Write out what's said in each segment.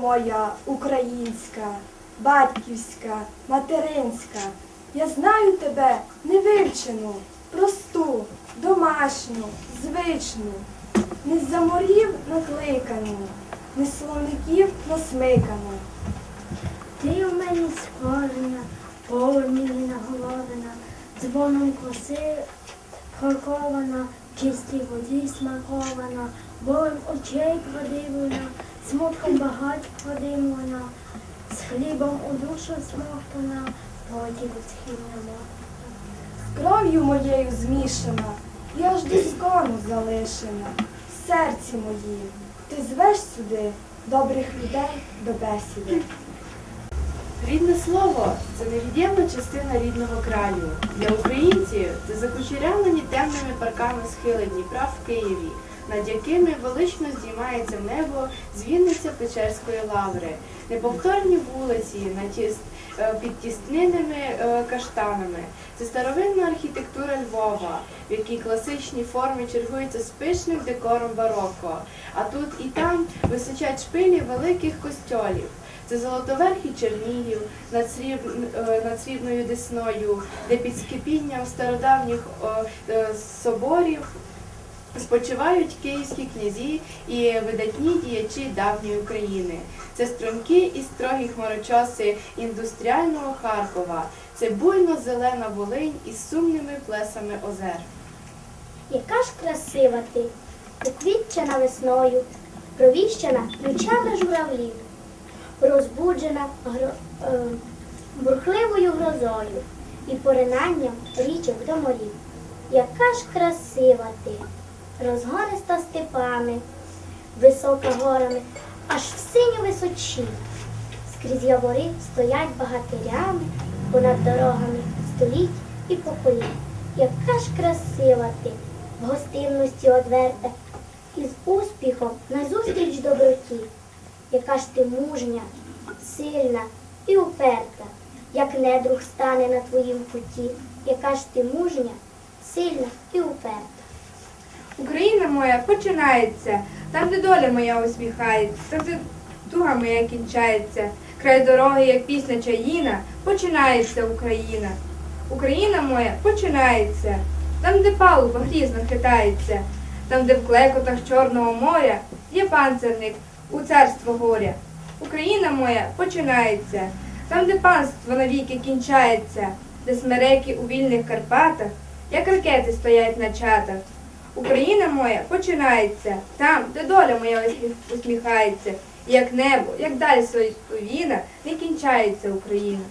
Моя українська, батьківська, материнська. Я знаю тебе невивчену, просту, домашню, звичну, не з-за морів накликану, не з словників насмикану. Ти у мені схожена, полумілі наголовина, дзвоном коси прокована, в чистій воді смакована, болем очей продивлена, смутком багать продимлена, з хлібом у душу смоктана, потім східна мокра. З кров'ю моєю змішана, і аж до скону залишена. В серці моїм ти звеш сюди добрих людей до бесіди. Рідне слово це невід'ємна частина рідного краю. Для українців це закучерявлені темними парками схили Дніпра в Києві, над якими велично здіймається небо з Печерської лаври, неповторні вулиці е, під тіснинними е, каштанами. Це старовинна архітектура Львова, в якій класичні форми чергуються з пишним декором бароко. А тут і там височать шпилі великих костьолів. Це Золотоверхий Чернігів над, сріб... е, над срібною десною, де під скипінням стародавніх соборів спочивають київські князі і видатні діячі давньої України. Це струнки і строгі хмарочоси індустріального Харкова. Це буйно зелена Волинь із сумними плесами озер. Яка ж красива ти, уквітчена весною, провіщена ключами журавлів, розбуджена гро... е, бурхливою грозою і поринанням річок до морів. Яка ж красива ти, розгониста степами, висока горами, аж в синю височі. Скрізь явори стоять багатирями, понад дорогами століть і поколінь. Яка ж красива ти, в гостинності одверта, і з успіхом назустріч доброті. Яка ж ти мужня, сильна і уперта, як недруг стане на твоїм путі. Яка ж ти мужня, сильна і уперта. Україна моя починається, там, де доля моя усміхається, там, де туга моя кінчається. Край дороги, як пісня чаїна, починається Україна. Україна моя починається, там, де палуба грізно хитається, там, де в клекотах Чорного моря є панцерник у царство горя. Україна моя починається, там, де панство навіки кінчається, де смереки у вільних Карпатах, як ракети стоять на чатах. Україна моя починається там, де доля моя усміхається, як небо, як далі своїна, не кінчається Україна.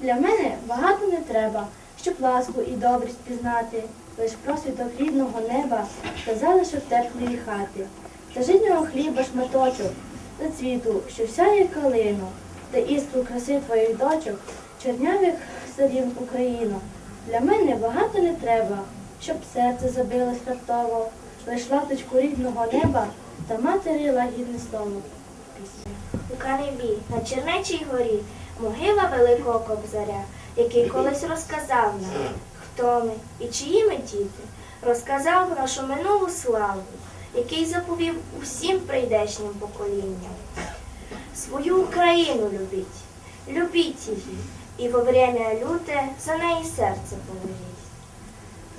Для мене багато не треба, щоб ласку і добрість пізнати, лиш просвіток рідного неба та залишок теплої хати, та житнього хліба шматочок, та цвіту, що всяє калину, та іскру краси твоїх дочок, чернявих садів Україну. Для мене багато не треба, щоб серце забилось раптово, лиш латочку рідного неба та матері лагідне слово. У Каневі на Чернечій горі могила великого кобзаря, який колись розказав нам, хто ми і чиї ми діти, розказав нашу минулу славу, який заповів усім прийдешнім поколінням. Свою Україну любіть, любіть її, і во время люте за неї серце положіть.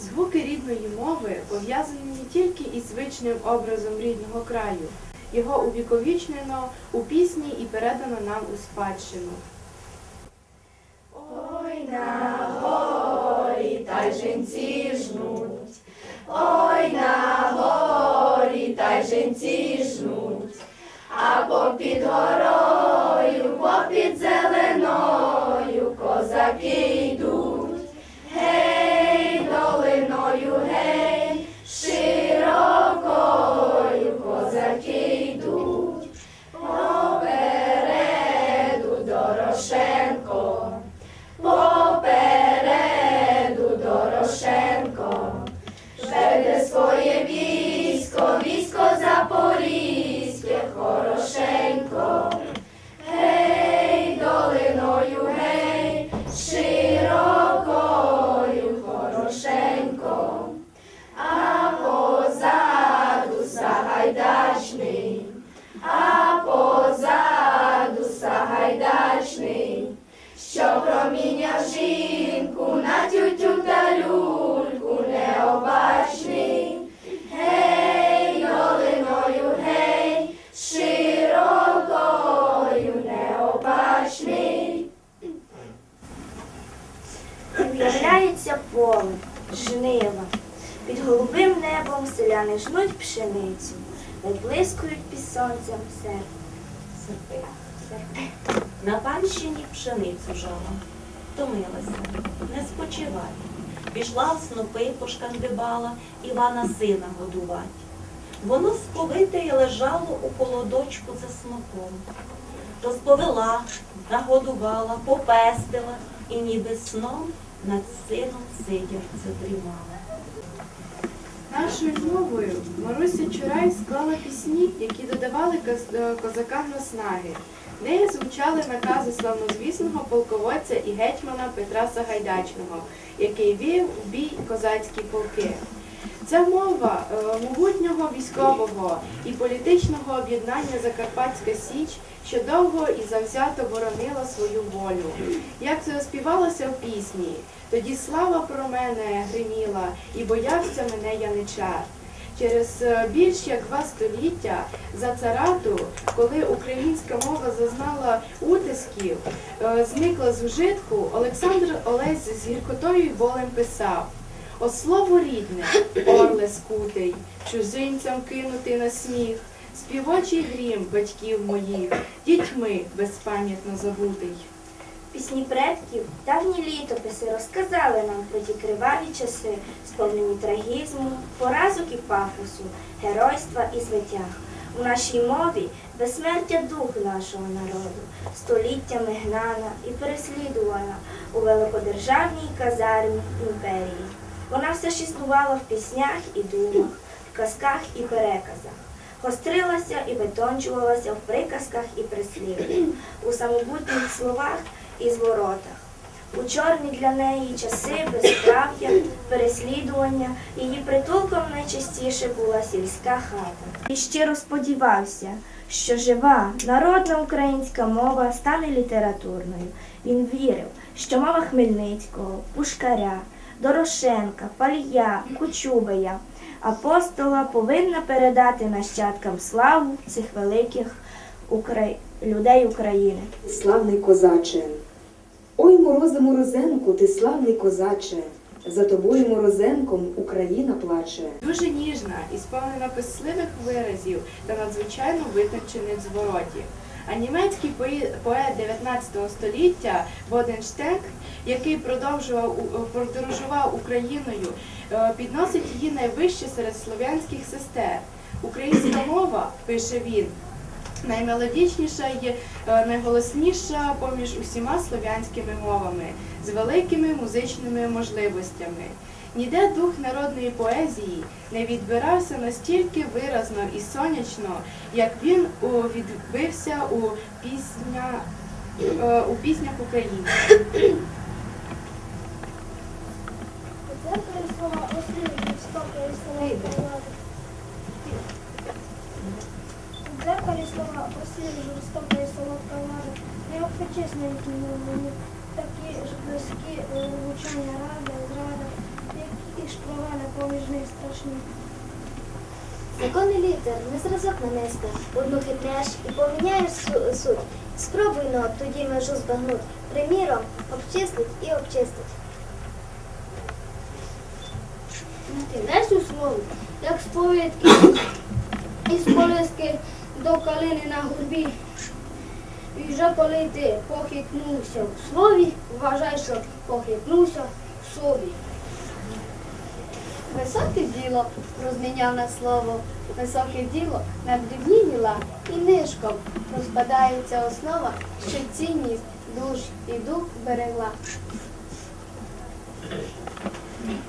Звуки рідної мови пов'язані не тільки із звичним образом рідного краю. Його увіковічнено у пісні і передано нам у спадщину. Ой на горі, та й жінці жнуть. Ой на горі, та й жінці жнуть. А попід горою, попід зеленою козаки йдуть. Селяни жнуть пшеницю, виблискують під сонцем серп. Серпи. На панщині пшеницю жала, втомилася, не спочивай. Пішла в снопи пошкандибала Івана сина годувать. Воно сповите й лежало у колодочку за снопом. Розповела, нагодувала, попестила і ніби сном над сином сидячи дрімала. Нашою мовою Маруся Чурай склала пісні, які додавали е, козакам наснаги. Нею звучали накази славнозвісного полководця і гетьмана Петра Сагайдачного, який вів у бій козацькі полки. Ця мова е, могутнього військового і політичного об'єднання Закарпатська Січ, що довго і завзято боронила свою волю. Як це співалося в пісні, тоді слава про мене гриміла, і боявся мене яничар. Через е, більш як два століття за царату, коли українська мова зазнала утисків, е, зникла з ужитку, Олександр Олесь з гіркотою й болем писав О слово рідне, орле скутий, чужинцям кинути на сміх, співочий грім батьків моїх, дітьми безпам'ятно забутий. Пісні предків, давні літописи розказали нам про ті криваві часи, сповнені трагізму, поразок і пафосу, геройства і звитяг. У нашій мові безсмертя дух нашого народу, століттями гнана і переслідувана у великодержавній казармі імперії. Вона все ж існувала в піснях і думах, в казках і переказах. Гострилася і витончувалася в приказках і прислів'ях, у самобутніх словах і зворотах. У чорні для неї часи безправ'я, переслідування, її притулком найчастіше була сільська хата. І щиро сподівався, що жива народна українська мова стане літературною. Він вірив, що мова Хмельницького, Пушкаря, Дорошенка, Палія, Кучубея, апостола повинна передати нащадкам славу цих великих укра- людей України. Славний козаче, ой, морозе морозенку, ти славний козаче, за тобою морозенком Україна плаче. Дуже ніжна і сповнена писливих виразів та надзвичайно витончених зворотів. А німецький поет 19 століття Боденштек, який продовжував подорожував Україною, е, підносить її найвище серед слов'янських сестер. Українська мова, пише він, наймелодічніша і е, найголосніша поміж усіма слов'янськими мовами, з великими музичними можливостями. Ніде дух народної поезії не відбирався настільки виразно і сонячно, як він відбився у, пісня, е, у піснях українців. Дзеркалі слова ослів жорстока і солодка влада. Не обчесненькі мені, такі ж близькі е, влучання рада, зрада, ж провали поміж них страшні. Закони літер не зразок нанести, одну хитнеш і поміняєш су- суть. Спробуй но тоді межу збагнуть. Приміром, обчислить і обчистить. Десь у слові, як сповідки із колиски до калини на гурбі. І вже коли ти похитнувся в слові, вважай, що похитнувся в собі. Високе діло розміняв на слово, високе діло на дрібні діла і нишком розпадається основа, що цінність душ і дух берегла.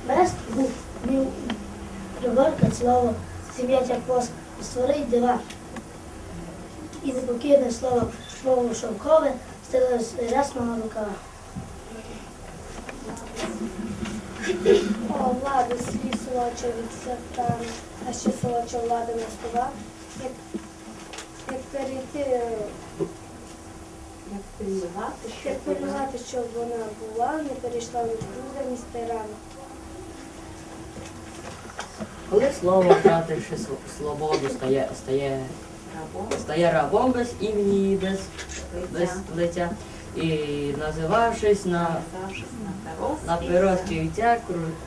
Без був мів приборка слово, сім'ять як воск, створить дива. І непокірне слово, мову шовкове, стелилось рясного рукава. О, влади свій солоча від серцями, а ще солоча влада на стова, як, як перейти Як пильнувати, що Як пильнувати, щоб вона була, не перейшла від круза стирана. Коли слово, втративши св- свободу, стає, стає, рабом, стає рабом без імені, і без, без лиця, лиця, і називавшись на, на перо, перо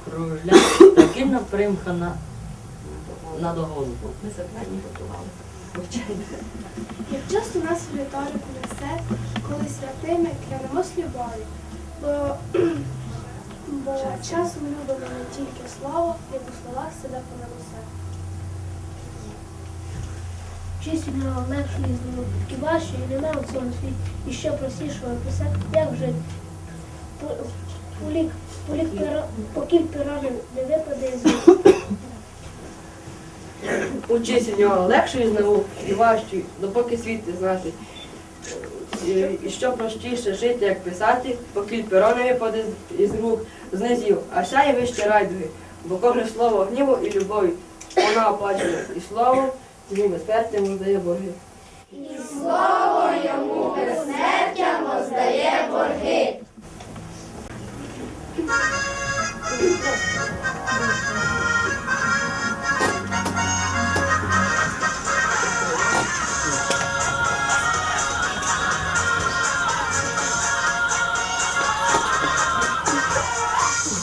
кружля, таким примха на, на догоду. Ми закладні готували. Як часто нас в риторику несе, коли святими клянемось любові, бо, бо часом любимо не тільки слово, як у словах себе понесе. Чисельно легше із і важче, і нема у цьому світі. І що простішого писати, як жити. Полік, полік пера, покіль пера не- випаде з. Учись у нього легше із наук і важче, допоки світ не знати. І, і що простіше жити, як писати, поки перо не випаде із рук, з низів, а сяє вище райдуги, бо кожне слово гніву і любові вона оплачує, і слово йому безсмертям здає борги.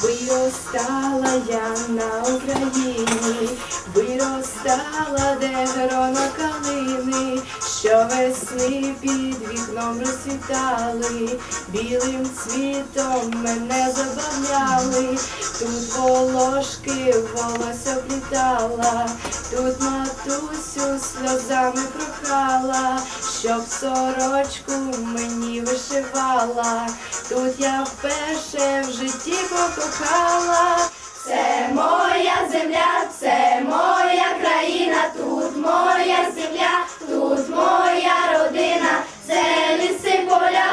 Виростала я на Україні, виростала, де грона калини, що весни під вікном розцвітали, білим цвітом мене забавляли, тут волошки волосся плітала, тут матусю сльозами прохала, щоб сорочку мені вишивала. Тут я вперше в житті покохала це моя земля, це моя країна, тут моя земля, тут моя родина, це ліси поля.